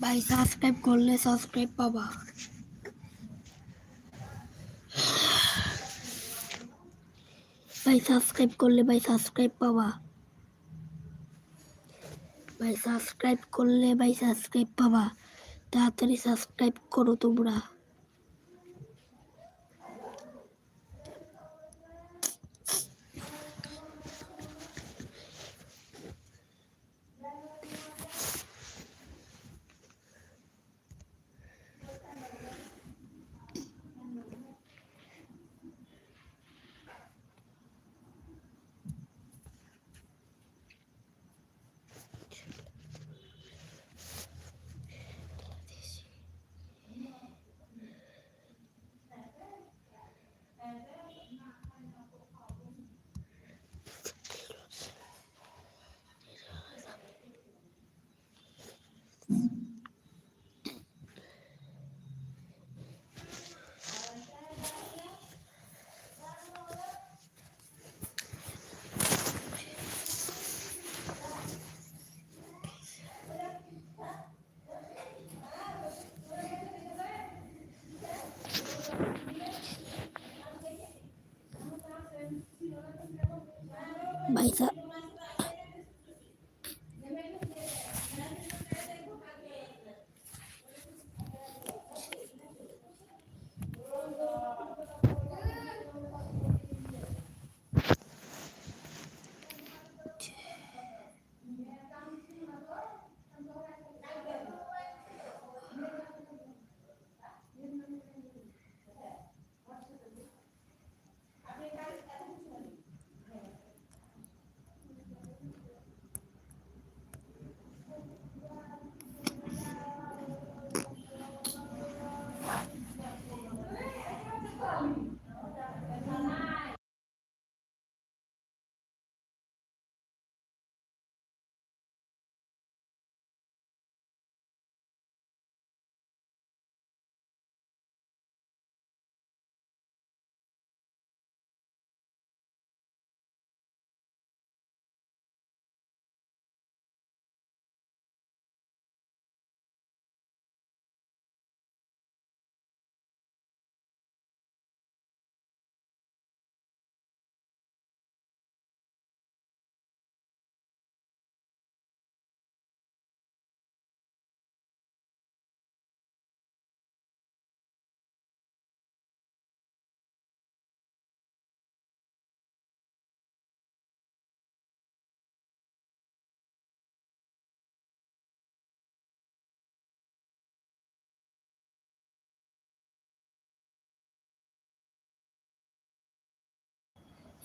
ভাই সাবস্ক্রাইব করলে সাবস্ক্রাইব পাবা। ভাই সাবস্ক্রাইব করলে ভাই সাবস্ক্রাইব পাবা। ভাই সাবস্ক্রাইব করলে ভাই সাবস্ক্রাইব পাবা। তাড়াতাড়ি সাবস্ক্রাইব করো তোমরা।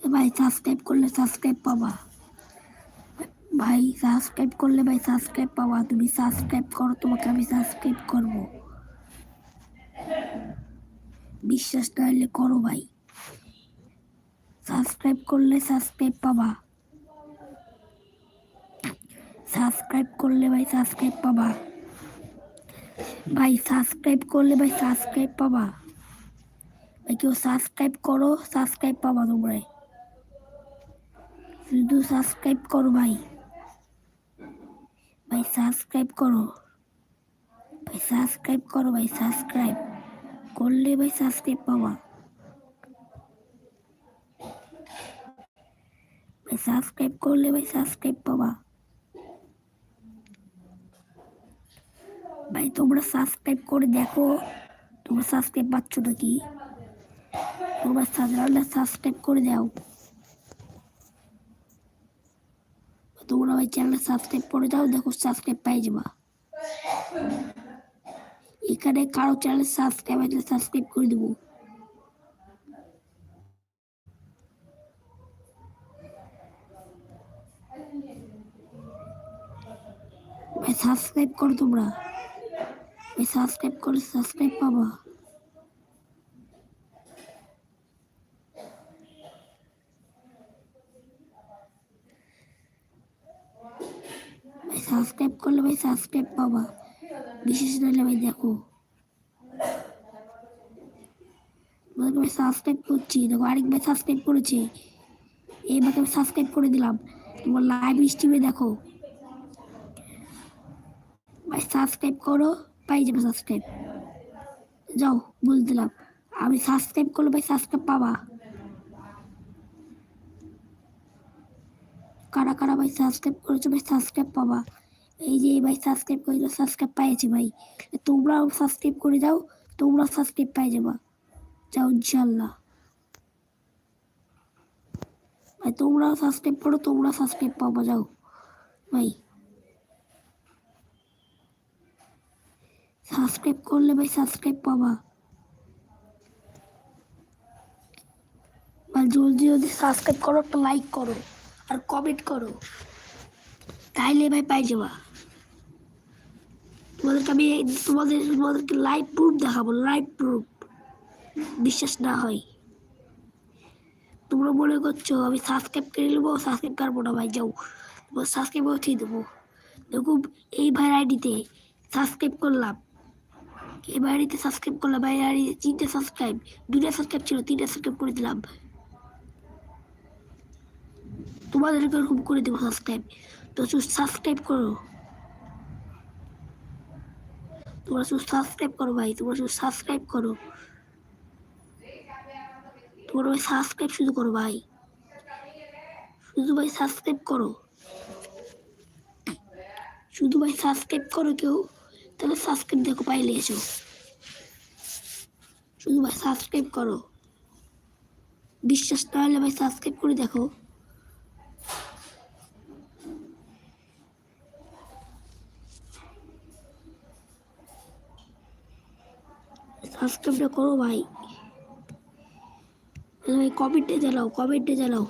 ভাই সাবস্ক্রাইব করলে সাবস্ক্রাইব পাবা। ভাই সাবস্ক্রাইব করলে ভাই সাবস্ক্রাইব পাবা। তুমি সাবস্ক্রাইব করো, তোমাকে আমি সাবস্ক্রাইব করব। বিশ্বাস না হলে করো ভাই। সাবস্ক্রাইব করলে সাবস্ক্রাইব পাবা। সাবস্ক্রাইব করলে ভাই সাবস্ক্রাইব পাবা। ভাই সাবস্ক্রাইব করলে ভাই সাবস্ক্রাইব পাবা। ভাই, কেউ সাবস্ক্রাইব করো সাবস্ক্রাইব পাবা তোমরা শুধু সাবস্ক্রাইব করো ভাই। ভাই সাবস্ক্রাইব করো। ভাই সাবস্ক্রাইব করো ভাই সাবস্ক্রাইব করলে ভাই সাবস্ক্রাইব পাবা। ভাই সাবস্ক্রাইব করলে ভাই সাবস্ক্রাইব পাবা। ভাই, তোমরা সাবস্ক্রাইব করে দেখো, তোমরা সাবস্ক্রাইব পাচ্ছ নাকি? তোমরা সাধারণত সাবস্ক্রাইব করে দাও। তোমরা ওই চ্যানেলটা সাবস্ক্রাইব করে দাও দেখো সাবস্ক্রাইব পাই যাবা। এখানে কারও চ্যানেল সাবস্ক্রাইব আছে সাবস্ক্রাইব করে দেবো। ভাই সাবস্ক্রাইব করো তোমরা। ভাই সাবস্ক্রাইব করে সাবস্ক্রাইব পাবা ভাই সাবস্ক্রাইব করলে ভাই সাবস্ক্রাইব পাবা। বিশেষ নাহলে ভাই দেখো। আমি সাবস্ক্রাইব করছি, দেখো আরেক ভাই সাবস্ক্রাইব করেছে। এইভাবে আমি সাবস্ক্রাইব করে দিলাম। তোমার লাইভ স্ট্রিমে দেখো। ভাই সাবস্ক্রাইব করো, পাই যাবে সাবস্ক্রাইব। যাও, বলে দিলাম। আমি সাবস্ক্রাইব করলে ভাই সাবস্ক্রাইব পাবা। কারা কারা ভাই সাবস্ক্রাইব করেছ ভাই? সাবস্ক্রাইব পাবা। এই যে ভাই সাবস্ক্রাইব করে সাবস্ক্রাইব পাইছি ভাই। তোমরাও সাবস্ক্রাইব করে যাও তোমরা সাবস্ক্রাইব পাই যাবা। যাও ইনশাল্লাহ ভাই, তোমরাও সাবস্ক্রাইব করো তোমরা সাবস্ক্রাইব পাবা, যাও। ভাই। সাবস্ক্রাইব করলে ভাই সাবস্ক্রাইব পাবা। ভাই, জলদি জলদি সাবস্ক্রাইব করো, একটা লাইক করো। আর কমেন্ট করো। তাইলে ভাই পাই যাবা। তোমাদেরকে আমি তোমাদের তোমাদেরকে লাইভ প্রুফ দেখাবো লাইভ প্রুফ বিশ্বাস না হয়। তোমরা মনে করছ আমি সাবস্ক্রাইব করে নেব সাবস্ক্রাইব করব না ভাই, যাও। তোমার সাবস্ক্রাইব উঠিয়ে দেবো। দেখো, এই ভাইয়ের আইডিতে সাবস্ক্রাইব করলাম। এই বাড়িতে সাবস্ক্রাইব করলাম ভাই আইডি তিনটে সাবস্ক্রাইব দুটা সাবস্ক্রাইব ছিল, তিনটা সাবস্ক্রাইব করে দিলাম। তোমাদেরকে এরকম করে দেবো সাবস্ক্রাইব তো সাবস্ক্রাইব করো। তোমরা শুধু সাবস্ক্রাইব করো ভাই, তোমরা শুধু সাবস্ক্রাইব করো। তোমরা ভাই সাবস্ক্রাইব শুধু করো ভাই। শুধু ভাই সাবস্ক্রাইব করো। শুধু ভাই সাবস্ক্রাইব করো কেউ, তাহলে সাবস্ক্রাইব দেখো পাইলে এসো। শুধু ভাই সাবস্ক্রাইব করো। বিশ্বাস না হলে ভাই সাবস্ক্রাইব করে দেখো। সাবস্ক্রাইবটা করো ভাই। ভাই কমেন্টে জ্বালাও কমেন্টে জ্বালাও।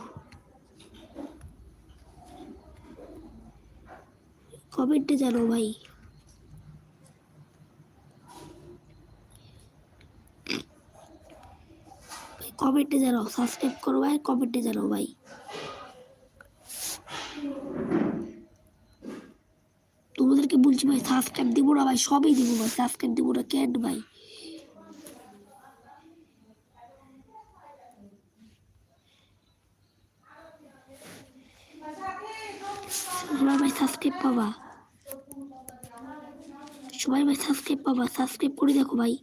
কমেন্টে জানাও ভাই। কমেন্টে জানাও সাবস্ক্রাইব করো ভাই কমেন্টে জানাও ভাই। তোমাদেরকে বলছি ভাই সাবস্ক্রাইব দিব না ভাই, সবই দিব ভাই সাবস্ক্রাইব দিব না, কেন ভাই সবাই ভাই সাবস্ক্রাইব পাবা সবাই ভাই সাবস্ক্রাইব পাবা সাবস্ক্রাইব করে দেখো ভাই।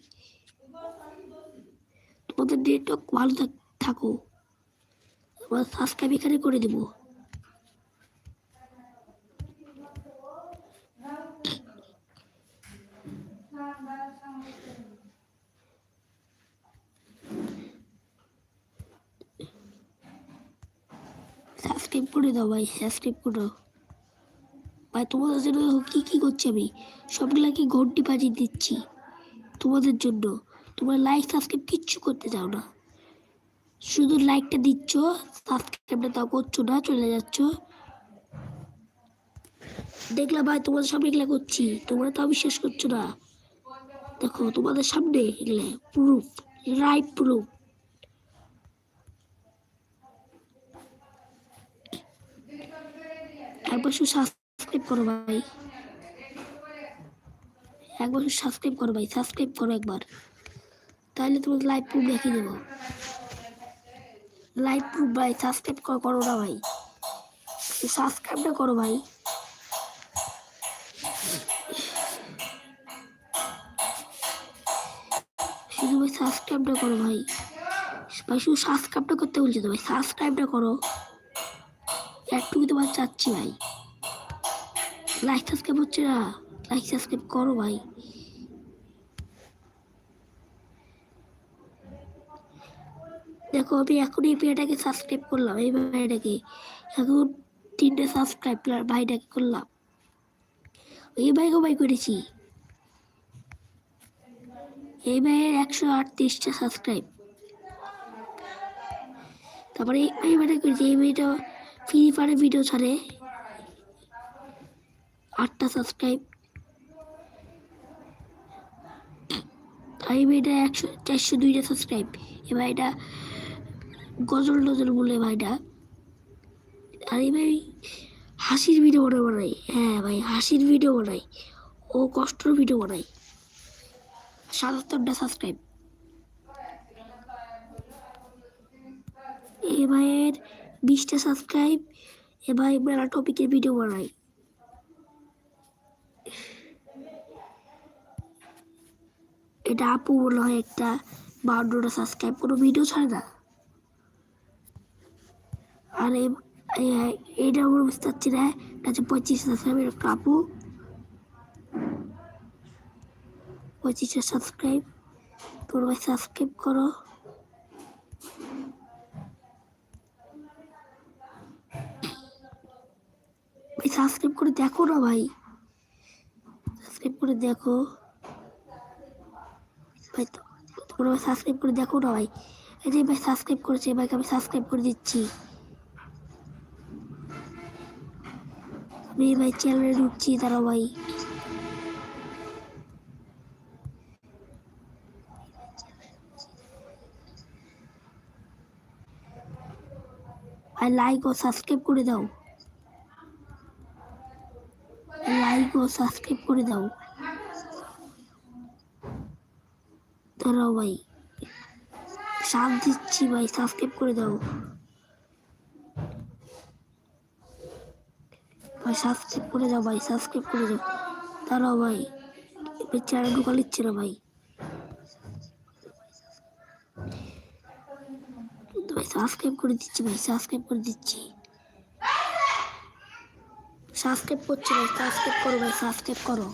তোমাদের নেটওয়ার্ক ভালো থাক- আমরা সাবস্ক্রাইব এখানে করে দেবো। সাবস্ক্রাইব করে দাও ভাই সাবস্ক্রাইব করে ভাই তোমাদের জন্য কী কী করছি আমি? সবগুলাকে ঘন্টি বাজিয়ে দিচ্ছি তোমাদের জন্য। তোমরা লাইক সাবস্ক্রাইব কিচ্ছু করতে চাও না। শুধু লাইকটা দিচ্ছ সাবস্ক্রাইবটা তাও করছ না, চলে যাচ্ছ। দেখলাম ভাই, তোমাদের সামনে এগুলা করছি। তোমরা তাও বিশ্বাস করছ না। দেখো, তোমাদের সামনে এগুলা প্রুফ রাইট প্রুফ একবার শুধু সাবস্ক্রাইব করো ভাই। একবার সাবস্ক্রাইব করো ভাই, সাবস্ক্রাইব করো একবার। তাহলে তোমাকে লাইভ প্রুফ দেখিয়ে দেবো। লাইভ প্রুফ ভাই সাবস্ক্রাইব করো না ভাই। সাবস্ক্রাইবটা করো ভাই। শুধু ভাই সাবস্ক্রাইবটা করো ভাই। ভাই শুধু সাবস্ক্রাইবটা করতে বলছি তো ভাই সাবস্ক্রাইবটা করো। একটুকু তোমার চাচ্ছি ভাই। লাইক সাবস্ক্রাইব হচ্ছে না লাইক সাবস্ক্রাইব করো ভাই। দেখো, আমি এখন এই মেয়েটাকে সাবস্ক্রাইব করলাম। এই ভাইটাকে এখন তিনটে সাবস্ক্রাইব ভাইটাকে করলাম। এই ভাইকেও ভাই করেছি। এই ভাইয়ের একশো আটত্রিশটা সাবস্ক্রাইব তারপরে এই ভাইটা করেছি। এই ভাইটা ফ্রি ফায়ারে ভিডিও ছাড়ে। আটটা সাবস্ক্রাইব এই ভাইটা একশো, চারশো দুইটা সাবস্ক্রাইব এই ভাইটা গজল টজল বলে ভাইটা আর এই ভাই হাসির ভিডিও বানায় বানাই হ্যাঁ ভাই, হাসির ভিডিও বানাই ও কষ্টর ভিডিও বানাই সাতাত্তরটা সাবস্ক্রাইব এ ভাইয়ের বিশটা সাবস্ক্রাইব এ ভাই মেলা টপিকের ভিডিও বানাই এটা আপু মনে হয়, একটা বাউন্ডটা সাবস্ক্রাইব কোনো ভিডিও ছাড়ে না। আর এইটা আমার বুঝতে পারছি না এটা হচ্ছে পঁচিশ সাবস্ক্রাইবের একটা আপু। পঁচিশে সাবস্ক্রাইব তোর ভাই সাবস্ক্রাইব করো। সাবস্ক্রাইব করে দেখো না, ভাই। সাবস্ক্রাইব করে দেখো। ভাই তোমরা ভাই সাবস্ক্রাইব করে দেখো না ভাই? এই যে ভাই সাবস্ক্রাইব করেছে, ভাইকে আমি সাবস্ক্রাইব করে দিচ্ছি। আমি ভাই চ্যানেলে ঢুকছি তারা ভাই। লাইক ও সাবস্ক্রাইব করে দাও। লাইক ও সাবস্ক্রাইব করে দাও। দাঁড়াও ভাই। সাথ দিচ্ছি ভাই সাবস্ক্রাইব করে দাও। ভাই সাবস্ক্রাইব করে দাও ভাই সাবস্ক্রাইব করে দাও। দাঁড়াও ভাই চ্যানেল ঢুকা নিচ্ছে না ভাই। ভাই সাবস্ক্রাইব করে দিচ্ছি ভাই সাবস্ক্রাইব করে দিচ্ছি। সাবস্ক্রাইব করছ ভাই সাবস্ক্রাইব করো ভাই সাবস্ক্রাইব করো।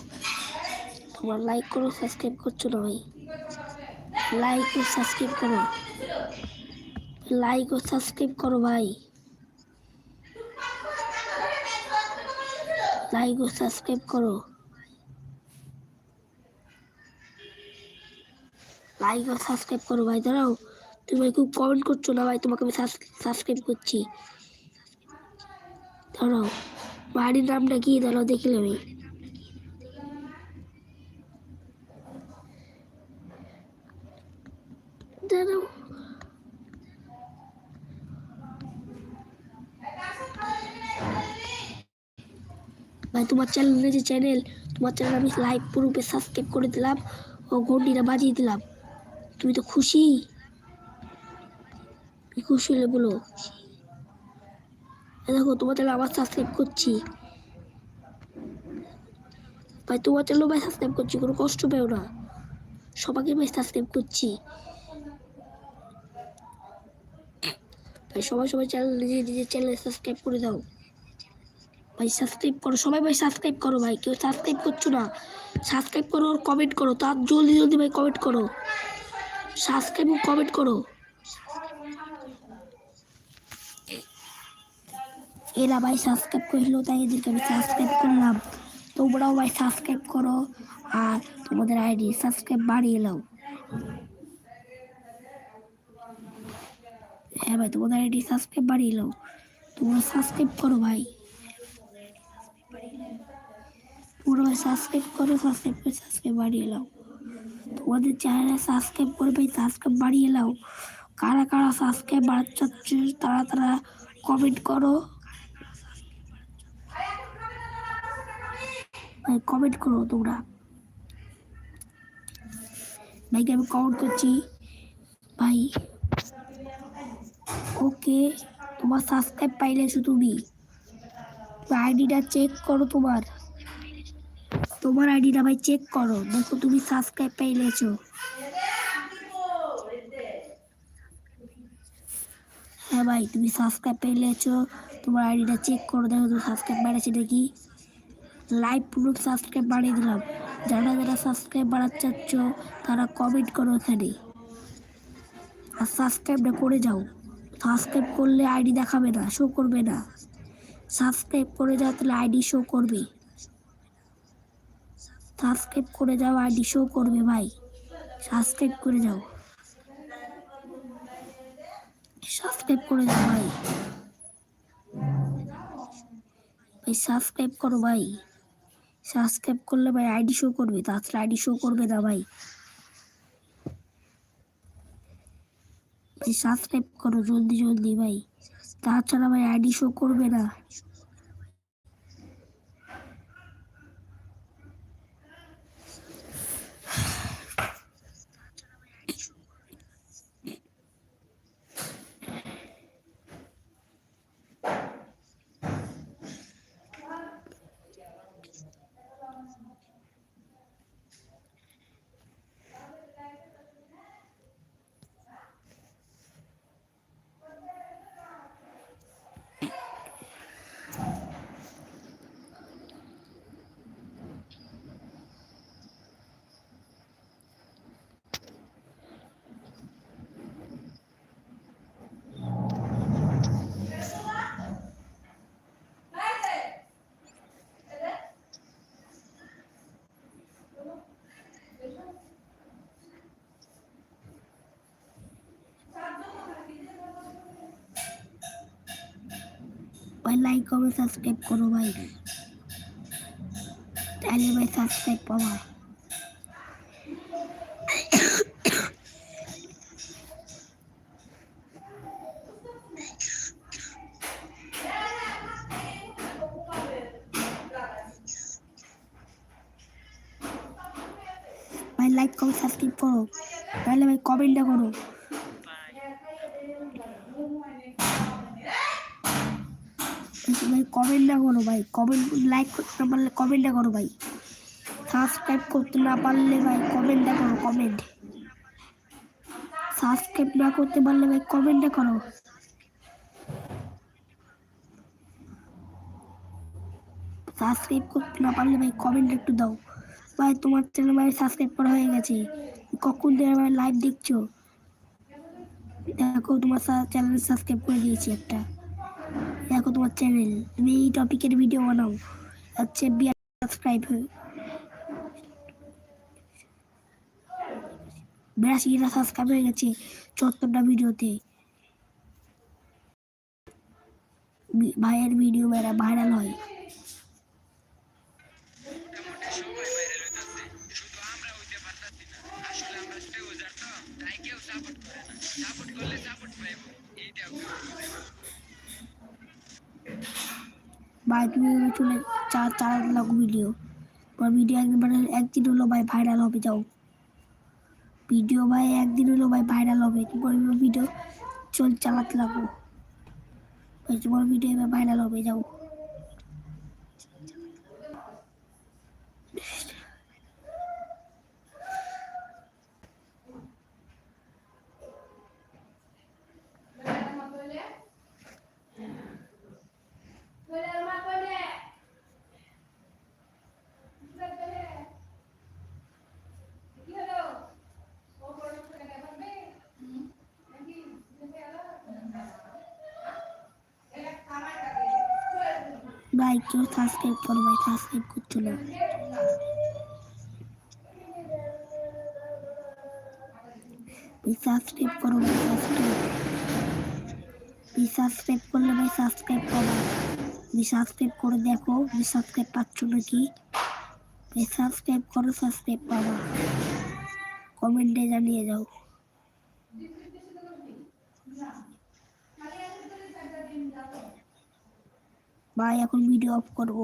তোমার লাইক করো সাবস্ক্রাইব করছ না ভাই। লাইক ও সাবস্ক্রাইব করো লাইক ও সাবস্ক্রাইব করো ভাই লাইক ও সাবস্ক্রাইব করো লাইক ও সাবস্ক্রাইব করো ভাই দাঁড়াও, তুমি ভাই খুব কমেন্ট করছ না ভাই? তোমাকে আমি সাবস্ক্রাইব করছি। দাঁড়াও, বাড়ির নামটা কি? দাঁড়াও দেখলে আমি ভাই, তোমার চ্যানেল যে চ্যানেল তোমার চ্যানেল আমি লাইভ প্রুফে সাবস্ক্রাইব করে দিলাম ও ঘন্টিটা বাজিয়ে দিলাম। তুমি তো খুশি? খুশি হলে বলো। দেখো, তোমার চ্যানেল আবার সাবস্ক্রাইব করছি। ভাই, তোমার চ্যানেল ভাই সাবস্ক্রাইব করছি, কোনো কষ্ট পেও না। সবাইকে ভাই সাবস্ক্রাইব করছি। ভাই সবাই সবাই চ্যানেল নিজে নিজের চ্যানেল সাবস্ক্রাইব করে দাও। ভাই সাবস্ক্রাইব করো, সবাই ভাই সাবস্ক্রাইব করো ভাই, কেউ সাবস্ক্রাইব করছ না সাবস্ক্রাইব করো আর কমেন্ট করো, তার জলদি জলদি ভাই কমেন্ট করো। সাবস্ক্রাইব কমেন্ট করো। এরা ভাই সাবস্ক্রাইব করল, তাই এদেরকে আমি সাবস্ক্রাইব করলাম। তোমরাও ভাই সাবস্ক্রাইব করো আর তোমাদের আইডি সাবস্ক্রাইব বাড়িয়ে নাও। হ্যাঁ ভাই, তোমাদের আইডি সাবস্ক্রাইব বাড়িয়ে নাও তোমরা সাবস্ক্রাইব করো ভাই। তোমরা ভাই সাবস্ক্রাইব করো সাবস্ক্রাইব করে সাবস্ক্রাইব বাড়িয়ে নাও। তোমাদের চ্যানেলে সাবস্ক্রাইব করে ভাই সাবস্ক্রাইব বাড়িয়ে নাও। কারা কারা সাবস্ক্রাইব বাড়াচ্ছে, তারা তারা কমেন্ট করো। ভাই কমেন্ট করো তোমরা। ভাইকে আমি কমেন্ট করছি। ভাই ওকে তোমার সাবস্ক্রাইব পাইলেছো তুমি। আইডিটা চেক করো তোমার। তোমার আইডিটা ভাই চেক করো, দেখো তুমি সাবস্ক্রাইব পাইলেছো হ্যাঁ ভাই, তুমি সাবস্ক্রাইব পেয়েছ তোমার আইডিটা চেক করো, দেখো তুমি সাবস্ক্রাইব বাড়াচ্ছে নাকি। লাইভ প্রুফ সাবস্ক্রাইব বাড়িয়ে দিলাম। যারা যারা সাবস্ক্রাইব বাড়াতে চাচ্ছ তারা কমেন্ট করো এখানে। আর সাবস্ক্রাইবটা করে যাও। সাবস্ক্রাইব করলে আইডি দেখাবে না শো করবে না। সাবস্ক্রাইব করে যাও, তাহলে আইডি শো করবে। সাবস্ক্রাইব করে যাও আইডি শো করবে ভাই। সাবস্ক্রাইব করে যাও। সাবস্ক্রাইব করে যাও ভাই। ভাই সাবস্ক্রাইব করো ভাই। সাবস্ক্রাইব করলে ভাই আইডি শো করবে তাছাড়া আইডি শো করবে না ভাই। সাবস্ক্রাইব করো জলদি জলদি ভাই। তাছাড়া ভাই আইডি শো করবে না। লাইক কমেন্ট সাবস্ক্রাইব করো ভাই। তাহলে ভাই সাবস্ক্রাইব পাওয়া ভাই লাইক কমেন্ট সাবস্ক্রাইব করো তাহলে ভাই কমেন্টটা করো ভাই কমেন্টটা করো ভাই কমেন্ট লাইক করতে না পারলে কমেন্টটা করো ভাই। সাবস্ক্রাইব করতে না পারলে ভাই কমেন্টটা করো কমেন্ট সাবস্ক্রাইব না করতে পারলে ভাই কমেন্টটা করো। সাবস্ক্রাইব করতে না পারলে ভাই কমেন্ট একটু দাও। ভাই তোমার চ্যানেল ভাই সাবস্ক্রাইব করা হয়ে গেছে। কখন থেকে ভাই লাইভ দেখছ? দেখো তোমার চ্যানেল সাবস্ক্রাইব করে দিয়েছি একটা। দেখো তোমার চ্যানেল তুমি এই টপিকের ভিডিও বানাও। হচ্ছে সাবস্ক্রাইব হয়ে বিরাশিটা সাবস্ক্রাইব হয়ে গেছে চত্বরটা ভিডিওতে ভাইয়ের ভিডিও ভাইরাল হয়। ভাই, তুমি চলে চার চার লাখ ভিডিও তোমার ভিডিও একবার একদিন হলো ভাই ভাইরাল হবে, যাও। ভিডিও ভাই একদিন হলো ভাই ভাইরাল হবে। তোমার ভিডিও চল চালাতে লাগো তোমার ভিডিও এবার ভাইরাল হবে, যাও। ভাই, কেউ সাবস্ক্রাইব করো ভাই সাবস্ক্রাইব করছ না। সাবস্ক্রাইব করো ভাই সাবস্ক্রাইব সাবস্ক্রাইব করলে ভাই সাবস্ক্রাইব ভাই সাবস্ক্রাইব করে দেখো সাবস্ক্রাইব পাচ্ছ নাকি? সাবস্ক্রাইব করো সাবস্ক্রাইব পাবা। কমেন্টে জানিয়ে যাও। ভাই এখন ভিডিও অফ করব।